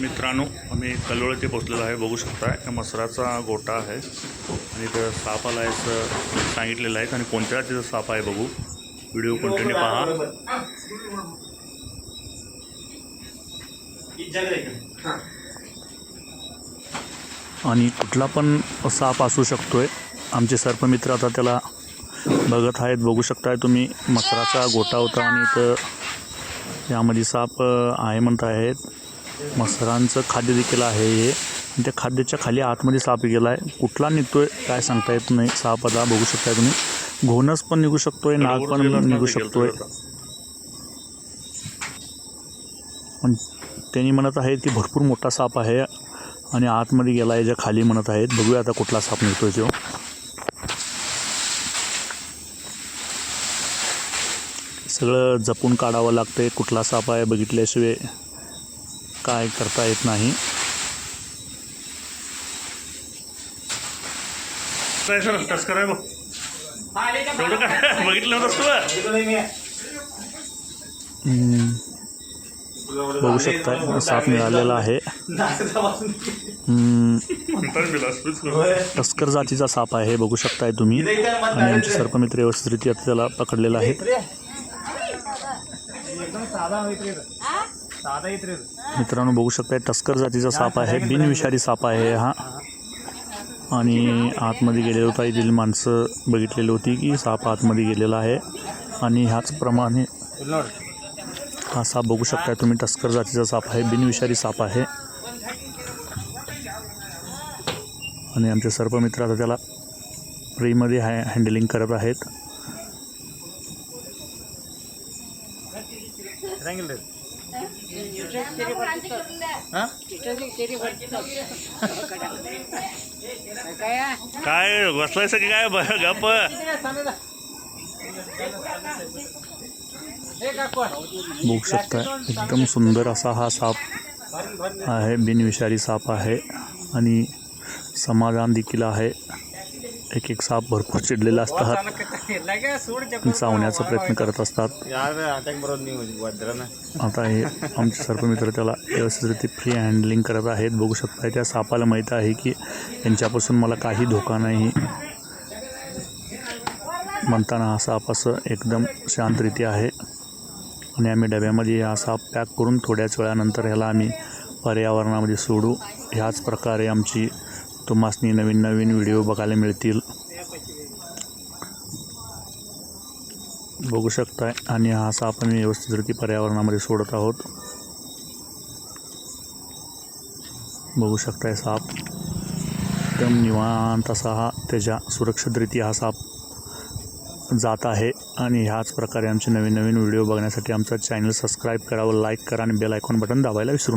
मित्रांनो आम्ही कलोळ ते पोचलेलो आहे. बघू शकता मसराचा गोटा आहे. आणि इथं साप आला आहे असं सांगितलेलं आहे. आणि कोणत्या तिथं साप आहे बघू. व्हिडिओ कंटिन्यू पहा. आणि कुठला पण साप असू शकतोय. आमचे सर्पमित्र आता त्याला बघत आहेत बघू शकताय तुम्ही. मसराचा गोटा होता आणि इथं यामध्ये साप आहे म्हणत आहेत. मसरांचं खाद्य देखील आहे हे. आणि त्या खाद्याच्या खाली आतमध्ये साप गेला आहे कुठला निघतोय काय सांगता येत नाही. साप आता बघू शकताय तुम्ही. घोणस पण निघू शकतोय नाग पण निघू शकतोय. पण त्यांनी म्हणत आहेत की भरपूर मोठा साप आहे आणि आतमध्ये गेला आहे ज्या खाली म्हणत आहेत. बघूया आता कुठला साप निघतोय तो. सगळं जपून काढावं लागतंय. कुठला साप आहे बघितल्याशिवाय काय करता येत नाही. बघितलं बघू शकता साप मिळालेला आहे. टस्कर जातीचा साप आहे बघू शकताय तुम्ही. आणि आमचे सर्पमित्र व्यवस्थितरित्या त्याला पकडलेला आहे एकदम साधा येते साधा येते मित्रांनो बघू शकताय टस्कर जातीचा साप आहे बिनविषारी साप आहे हा. आणि आतमध्ये गेलेलं होता येथील माणसं बघितलेली होती की साप आतमध्ये गेलेला आहे. आणि ह्याचप्रमाणे हा साप बघू शकताय तुम्ही टस्कर जातीचा साप आहे बिनविषारी साप आहे. आणि आमचे सर्पमित्र आता त्याला फ्रीमध्ये हॅ हँडलिंग करत आहेत. सांगितलं काय बसलाय सगळं काय गप बघू शकता एकदम सुंदर असा हा साप आहे बिनविषारी साप आहे आणि समाधान देखील आहे. एक एक साप भरपूर चिडलेले असतात. चावण्याचा प्रयत्न करत असतात. यार आता हे आमचे सर्पमित्र त्याला व्यवस्थितरित्या फ्री हँडलिंग करत आहेत. बघू शकता त्या सापाला माहीत आहे की यांच्यापासून मला काही धोका नाही. म्हणताना हा साप असं एकदम शांतरित्या आहे. आणि आम्ही डब्यामध्ये हा साप पॅक करून थोड्याच वेळानंतर ह्याला आम्ही पर्यावरणामध्ये सोडू. ह्याच प्रकारे आमची तुम्हासनी नवीन नवीन व्हिडिओ बघायला मिळतील. बघू शकताय. आणि हा साप व्यवस्थित रीती पर्यावरणामध्ये सोडत आहोत. बघू शकताय साप एकदम निवांत असा हा त्याच्या सुरक्षितरित्या हा साप जात आहे. आणि ह्याच प्रकारे आमचे नवीन नवीन व्हिडिओ बघण्यासाठी आमचा चॅनल सबस्क्राईब करावं लाईक करा आणि बेल आयकॉन बटन दाबायला विसरू